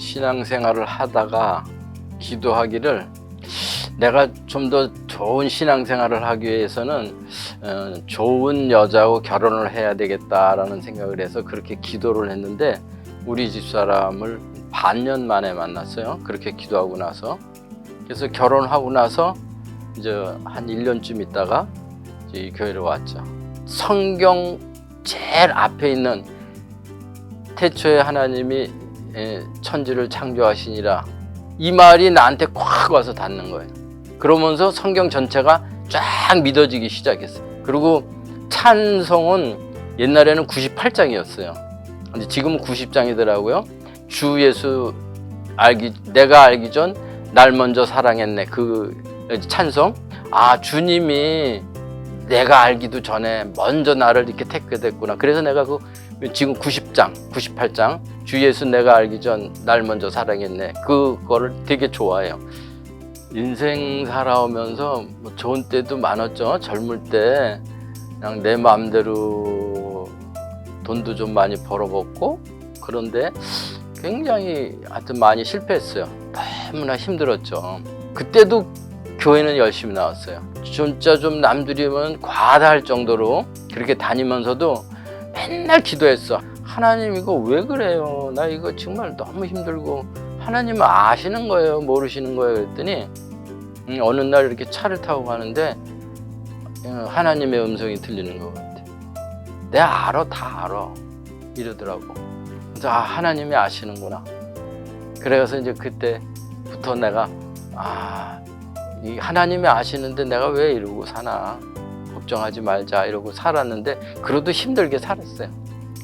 신앙생활을 하다가 기도하기를 내가 좀 더 좋은 신앙생활을 하기 위해서는 어, 좋은 여자하고 결혼을 해야 되겠다라는 생각을 해서 그렇게 기도를 했는데 우리 집 사람을 반년 만에 만났어요. 그렇게 기도하고 나서 그래서 결혼하고 나서 이제 한 1년쯤 있다가 이 교회로 왔죠. 성경 제일 앞에 있는 태초에 하나님이 예, 천지를 창조하시니라 이 말이 나한테 콱 와서 닿는 거예요. 그러면서 성경 전체가 쫙 믿어지기 시작했어요. 그리고 찬송은 옛날에는 98장이었어요. 근데 지금은 90장이더라고요. 주 예수 알기 내가 알기 전 날 먼저 사랑했네 그 찬송. 아 주님이 내가 알기도 전에 먼저 나를 이렇게 택배됐구나. 그래서 내가 그 지금 90장, 98장 주 예수 내가 알기 전 날 먼저 사랑했네. 그거를 되게 좋아해요. 인생 살아오면서 뭐 좋은 때도 많았죠. 젊을 때 그냥 내 마음대로 돈도 좀 많이 벌어먹고 그런데 굉장히 하여튼 많이 실패했어요. 너무나 힘들었죠. 그때도 교회는 열심히 나왔어요. 진짜 좀 남들이면 과다할 정도로 그렇게 다니면서도 맨날 기도했어. 하나님 이거 왜 그래요? 나 이거 정말 너무 힘들고 하나님은 아시는 거예요, 모르시는 거예요? 그랬더니 음, 어느 날 이렇게 차를 타고 가는데 어, 하나님의 음성이 들리는 것 같아. 내가 알아, 다 알아. 이러더라고. 그래서 아, 하나님이 아시는구나. 그래서 이제 그때부터 내가 아, 이 하나님이 아시는데 내가 왜 이러고 사나. 걱정하지 말자 이러고 살았는데 그래도 힘들게 살았어요.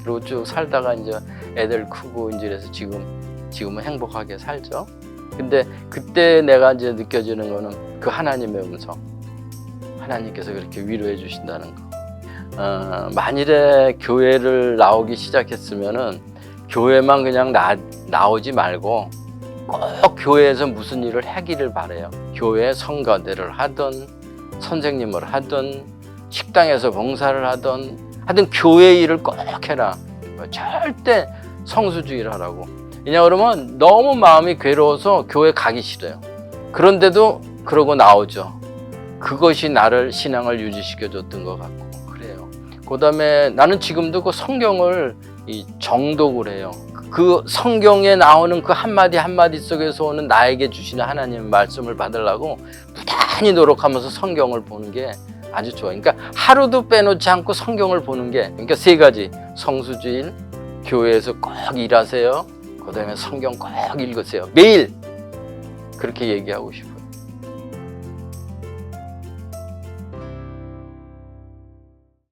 그리고 쭉 살다가 이제 애들 크고 이제 그래서 지금 지금은 행복하게 살죠. 근데 그때 내가 이제 느껴지는 거는 그 하나님의 음성. 하나님께서 그렇게 위로해 주신다는 거. 어, 만일에 교회를 나오기 시작했으면은 교회만 그냥 나, 나오지 말고 꼭 교회에서 무슨 일을 하기를 바래요. 교회 성가대를 하든 선생님을 하든 식당에서 봉사를 하든 하여튼 교회 일을 꼭 해라. 절대 성수주의를 하라고. 왜냐 그러면 너무 마음이 괴로워서 교회 가기 싫어요. 그런데도 그러고 나오죠. 그것이 나를 신앙을 유지시켜 줬던 것 같고 그래요. 그다음에 나는 지금도 그 성경을 이 정독을 해요. 그 성경에 나오는 그 한마디 한마디 속에서 오는 나에게 주시는 하나님의 말씀을 받으려고 부단히 노력하면서 성경을 보는 게 아주 좋아요. 그러니까 하루도 빼놓지 않고 성경을 보는 게 그러니까 세 가지 성수주일 교회에서 꼭 일하세요. 그다음에 성경 꼭 읽으세요. 매일 그렇게 얘기하고 싶어.